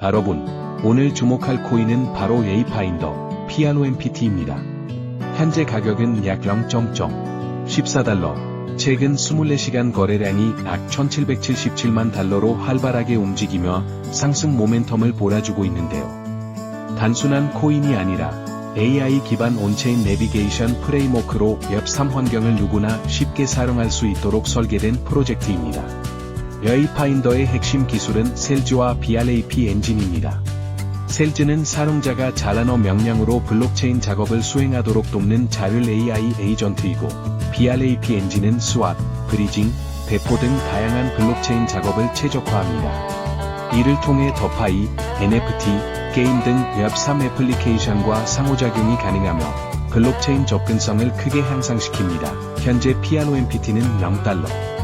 여러분, 오늘 주목할 코인은 바로 예이파인더 피아노 MPT입니다. 현재 가격은 약 0.14달러. 최근 24시간 거래량이 약 1777만 달러로 활발하게 움직이며 상승 모멘텀을 몰아주고 있는데요. 단순한 코인이 아니라 AI 기반 온체인 내비게이션 프레임워크로 웹3 환경을 누구나 쉽게 사용할 수 있도록 설계된 프로젝트입니다. 여이파인더의 핵심 기술은 셀즈와 BRAP 엔진입니다. 셀즈는 사용자가 자란어 명령으로 블록체인 작업을 수행하도록 돕는 자율 AI 에이전트이고, BRAP 엔진은 스왑, 브리징, 배포 등 다양한 블록체인 작업을 최적화합니다. 이를 통해 더파이, NFT, 게임 등 웹3 애플리케이션과 상호작용이 가능하며 블록체인 접근성을 크게 향상시킵니다. 현재 피아노 MPT는 0달러.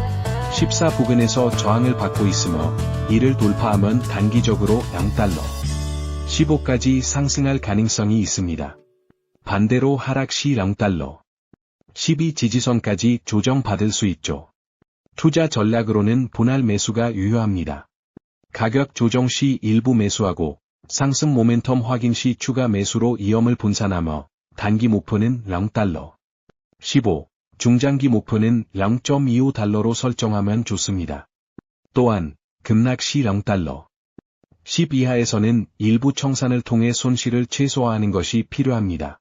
14 부근에서 저항을 받고 있으며 이를 돌파하면 단기적으로 0달러. 15까지 상승할 가능성이 있습니다. 반대로 하락 시 0달러. 12 지지선까지 조정받을 수 있죠. 투자 전략으로는 분할 매수가 유효합니다. 가격 조정 시 일부 매수하고 상승 모멘텀 확인 시 추가 매수로 위험을 분산하며 단기 목표는 0달러. 15. 중장기 목표는 0.25달러로 설정하면 좋습니다. 또한 급락 시 0달러. 10 이하에서는 일부 청산을 통해 손실을 최소화하는 것이 필요합니다.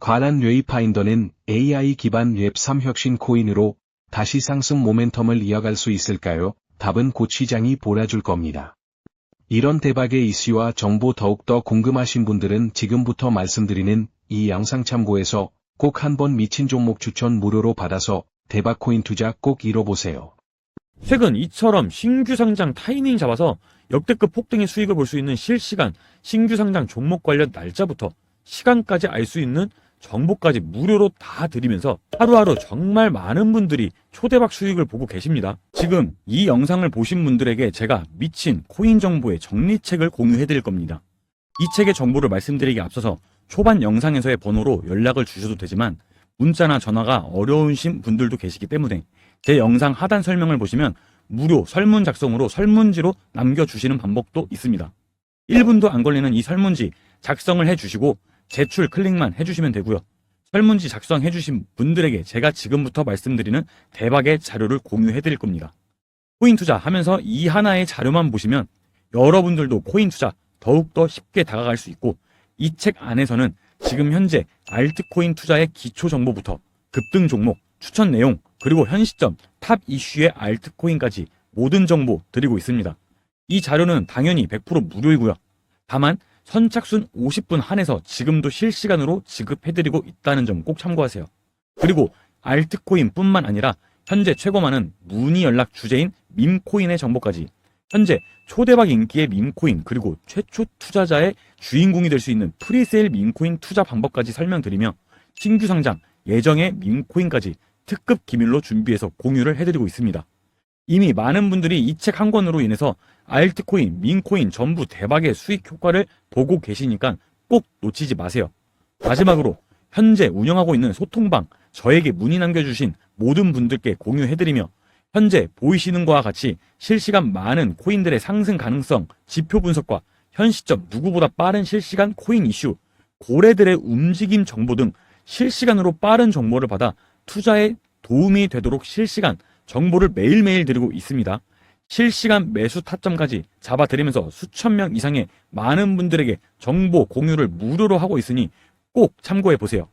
관한 웨이파인더는 AI 기반 웹3 혁신 코인으로 다시 상승 모멘텀을 이어갈 수 있을까요? 답은 곧 시장이 몰아줄 겁니다. 이런 대박의 이슈와 정보 더욱더 궁금하신 분들은 지금부터 말씀드리는 이 영상 참고해서 꼭 한번 미친 종목 추천 무료로 받아서 대박 코인 투자 꼭 이뤄보세요. 최근 이처럼 신규 상장 타이밍 잡아서 역대급 폭등의 수익을 볼 수 있는 실시간 신규 상장 종목 관련 날짜부터 시간까지 알 수 있는 정보까지 무료로 다 드리면서 하루하루 정말 많은 분들이 초대박 수익을 보고 계십니다. 지금 이 영상을 보신 분들에게 제가 미친 코인 정보의 정리책을 공유해 드릴 겁니다. 이 책의 정보를 말씀드리기 앞서서 초반 영상에서의 번호로 연락을 주셔도 되지만 문자나 전화가 어려우신 분들도 계시기 때문에 제 영상 하단 설명을 보시면 무료 설문 작성으로 설문지로 남겨주시는 방법도 있습니다. 1분도 안 걸리는 이 설문지 작성을 해주시고 제출 클릭만 해주시면 되고요. 설문지 작성해주신 분들에게 제가 지금부터 말씀드리는 대박의 자료를 공유해드릴 겁니다. 코인 투자 하면서 이 하나의 자료만 보시면 여러분들도 코인 투자 더욱더 쉽게 다가갈 수 있고 이 책 안에서는 지금 현재 알트코인 투자의 기초 정보부터 급등 종목, 추천 내용, 그리고 현 시점 탑 이슈의 알트코인까지 모든 정보 드리고 있습니다. 이 자료는 당연히 100% 무료이고요. 다만 선착순 50분 한해서 지금도 실시간으로 지급해드리고 있다는 점 꼭 참고하세요. 그리고 알트코인뿐만 아니라 현재 최고 많은 문의 연락 주제인 밈코인의 정보까지 현재 초대박 인기의 밈코인 그리고 최초 투자자의 주인공이 될 수 있는 프리세일 밈코인 투자 방법까지 설명드리며 신규 상장 예정의 밈코인까지 특급 기밀로 준비해서 공유를 해드리고 있습니다. 이미 많은 분들이 이 책 한 권으로 인해서 알트코인, 민코인 전부 대박의 수익 효과를 보고 계시니까 꼭 놓치지 마세요. 마지막으로 현재 운영하고 있는 소통방 저에게 문의 남겨주신 모든 분들께 공유해드리며 현재 보이시는 것과 같이 실시간 많은 코인들의 상승 가능성, 지표 분석과 현 시점 누구보다 빠른 실시간 코인 이슈, 고래들의 움직임 정보 등 실시간으로 빠른 정보를 받아 투자에 도움이 되도록 실시간 정보를 매일매일 드리고 있습니다. 실시간 매수 타점까지 잡아드리면서 수천 명 이상의 많은 분들에게 정보 공유를 무료로 하고 있으니 꼭 참고해 보세요.